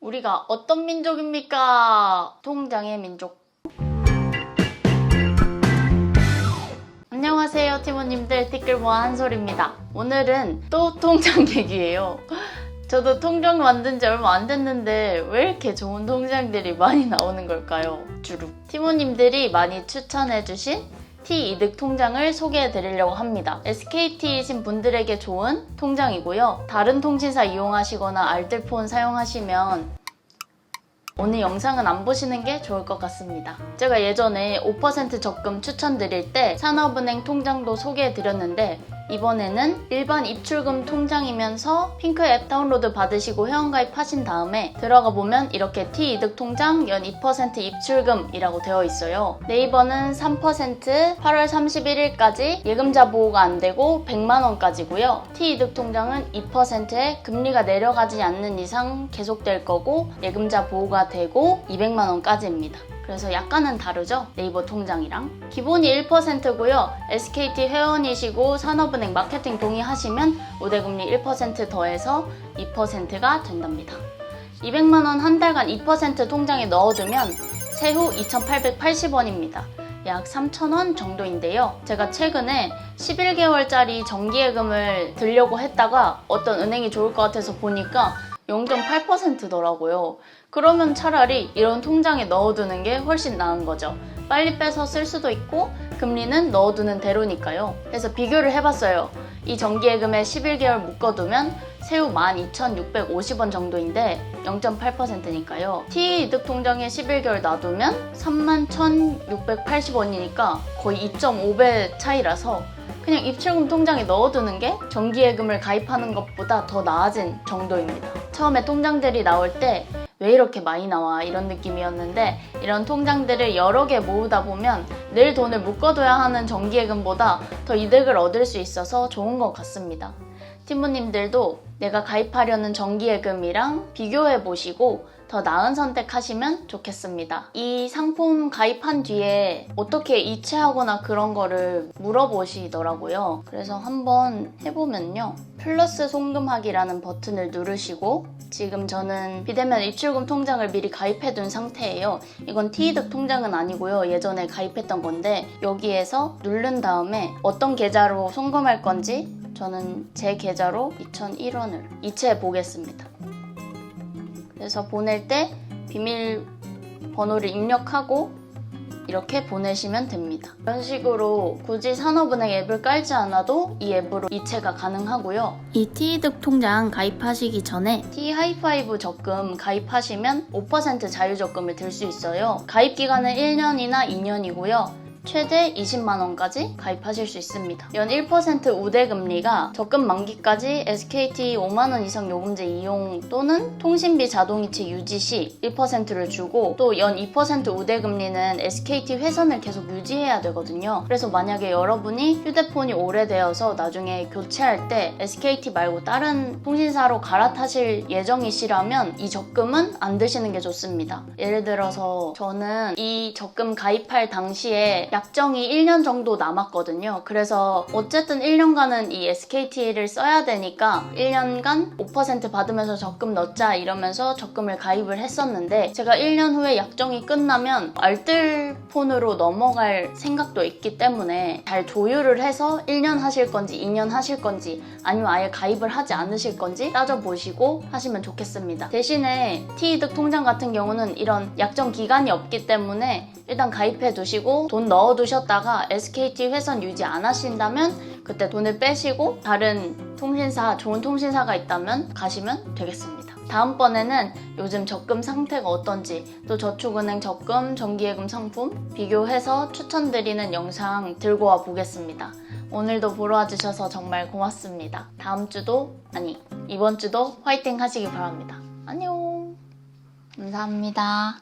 우리가 어떤 민족입니까? 통장의 민족. 안녕하세요, 티모님들. 티끌모아 한솔입니다. 오늘은 또 통장 얘기예요. 저도 통장 만든 지 얼마 안 됐는데 왜 이렇게 좋은 통장들이 많이 나오는 걸까요? 주룩. 티모님들이 많이 추천해주신 T 이득 통장을 소개해 드리려고 합니다. SKT이신 분들에게 좋은 통장이고요. 다른 통신사 이용하시거나 알뜰폰 사용하시면 오늘 영상은 안 보시는 게 좋을 것 같습니다. 제가 예전에 5% 적금 추천드릴 때 산업은행 통장도 소개해 드렸는데 이번에는 일반 입출금 통장이면서 핑크 앱 다운로드 받으시고 회원가입 하신 다음에 들어가 보면 이렇게 T 이득 통장 연 2% 입출금이라고 되어 있어요. 네이버는 3% 8월 31일까지 예금자 보호가 안 되고 100만 원까지고요. T 이득 통장은 2%에 금리가 내려가지 않는 이상 계속될 거고 예금자 보호가 되고 200만 원까지입니다. 그래서 약간은 다르죠? 네이버 통장이랑. 기본이 1%고요. SKT 회원이시고 산업은행 마케팅 동의하시면 우대금리 1% 더해서 2%가 된답니다. 200만 원 한 달간 2% 통장에 넣어두면 세후 2,880원입니다. 약 3,000원 정도인데요. 제가 최근에 11개월짜리 정기예금을 들려고 했다가 어떤 은행이 좋을 것 같아서 보니까 0.8%더라고요. 그러면 차라리 이런 통장에 넣어두는 게 훨씬 나은 거죠. 빨리 빼서 쓸 수도 있고 금리는 넣어두는 대로니까요. 그래서 비교를 해봤어요. 이 정기예금에 11개월 묶어두면 세후 12,650원 정도인데 0.8%니까요. T 이득 통장에 11개월 놔두면 31,680원이니까 거의 2.5배 차이라서 그냥 입출금 통장에 넣어두는 게 정기예금을 가입하는 것보다 더 나아진 정도입니다. 처음에 통장들이 나올 때 왜 이렇게 많이 나와 이런 느낌이었는데 이런 통장들을 여러 개 모으다 보면 늘 돈을 묶어둬야 하는 정기예금보다 더 이득을 얻을 수 있어서 좋은 것 같습니다. 팀부님들도 내가 가입하려는 정기예금이랑 비교해 보시고 더 나은 선택하시면 좋겠습니다. 이 상품 가입한 뒤에 어떻게 이체하거나 그런 거를 물어보시더라고요. 그래서 한번 해보면요. 플러스 송금하기라는 버튼을 누르시고 지금 저는 비대면 입출금 통장을 미리 가입해 둔 상태예요. 이건 T이득 통장은 아니고요. 예전에 가입했던 건데 여기에서 누른 다음에 어떤 계좌로 송금할 건지 저는 제 계좌로 2,001원을 이체해 보겠습니다. 그래서 보낼 때 비밀번호를 입력하고 이렇게 보내시면 됩니다. 이런 식으로 굳이 산업은행 앱을 깔지 않아도 이 앱으로 이체가 가능하고요. 이 T이득 통장 가입하시기 전에 T 하이파이브 적금 가입하시면 5% 자유적금을 들 수 있어요. 가입 기간은 1년이나 2년이고요. 최대 20만 원까지 가입하실 수 있습니다. 연 1% 우대금리가 적금 만기까지 SKT 5만 원 이상 요금제 이용 또는 통신비 자동이체 유지 시 1%를 주고 또 연 2% 우대금리는 SKT 회선을 계속 유지해야 되거든요. 그래서 만약에 여러분이 휴대폰이 오래되어서 나중에 교체할 때 SKT 말고 다른 통신사로 갈아타실 예정이시라면 이 적금은 안 드시는 게 좋습니다. 예를 들어서 저는 이 적금 가입할 당시에 약정이 1년 정도 남았거든요. 그래서 어쨌든 1년간은 이 SKT를 써야 되니까 1년간 5% 받으면서 적금 넣자 이러면서 적금을 가입을 했었는데 제가 1년 후에 약정이 끝나면 알뜰폰으로 넘어갈 생각도 있기 때문에 잘 조율을 해서 1년 하실 건지 2년 하실 건지 아니면 아예 가입을 하지 않으실 건지 따져보시고 하시면 좋겠습니다. 대신에 T이득 통장 같은 경우는 이런 약정 기간이 없기 때문에 일단 가입해 두시고 돈 넣어 두셨다가 SKT 회선 유지 안 하신다면 그때 돈을 빼시고 다른 통신사 좋은 통신사가 있다면 가시면 되겠습니다. 다음번에는 요즘 적금 상태가 어떤지 또 저축은행 적금, 정기예금 상품 비교해서 추천드리는 영상 들고 와 보겠습니다. 오늘도 보러 와주셔서 정말 고맙습니다. 다음 주도 아니 이번 주도 화이팅 하시기 바랍니다. 안녕. 감사합니다.